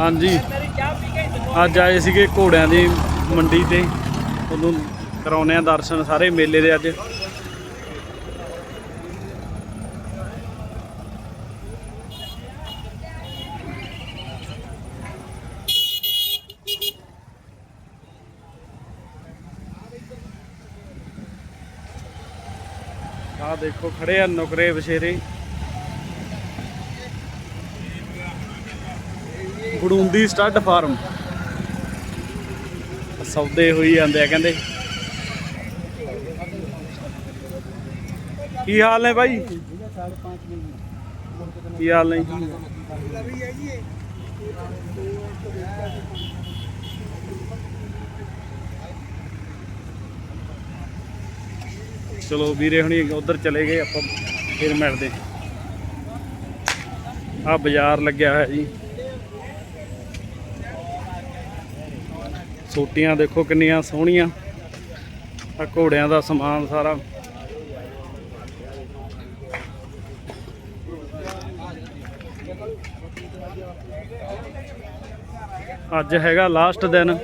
ਹਾਂਜੀ। ਅੱਜ ਆਏ ਸੀਗੇ ਘੋੜਿਆਂ ਦੀ ਮੰਡੀ ਤੇ। ਤੁਹਾਨੂੰ ਕਰਾਉਨੇ ਆ ਦਰਸ਼ਨ ਸਾਰੇ ਮੇਲੇ ਦੇ ਅੱਜ। ਆਹ ਦੇਖੋ ਖੜੇ ਆ ਨੁਕਰੇ ਬਸ਼ੇਰੇ ਗੜੂੰਦੀ ਸਟੱਡ ਫਾਰਮ। ਸੌਦੇ ਹੋਈ ਜਾਂਦੇ ਆ ਕਹਿੰਦੇ। ਕੀ ਹਾਲ ਨੇ ਭਾਈ ਕੀ ਹਾਲ ਨੇ? ਚਲੋ ਵੀਰੇ ਹੁਣੀ ਉਧਰ ਚਲੇ ਗਏ ਆਪਾਂ, ਫਿਰ ਮਿਲਦੇ। ਆ ਬਾਜ਼ਾਰ ਲੱਗਿਆ ਹੋਇਆ ਜੀ। ਸੋਟੀਆਂ ਦੇਖੋ ਕਿੰਨੀਆਂ ਸੋਹਣੀਆਂ। ਆ ਘੋੜਿਆਂ ਦਾ ਸਮਾਨ ਸਾਰਾ। ਅੱਜ ਹੈਗਾ ਲਾਸਟ ਦਿਨ।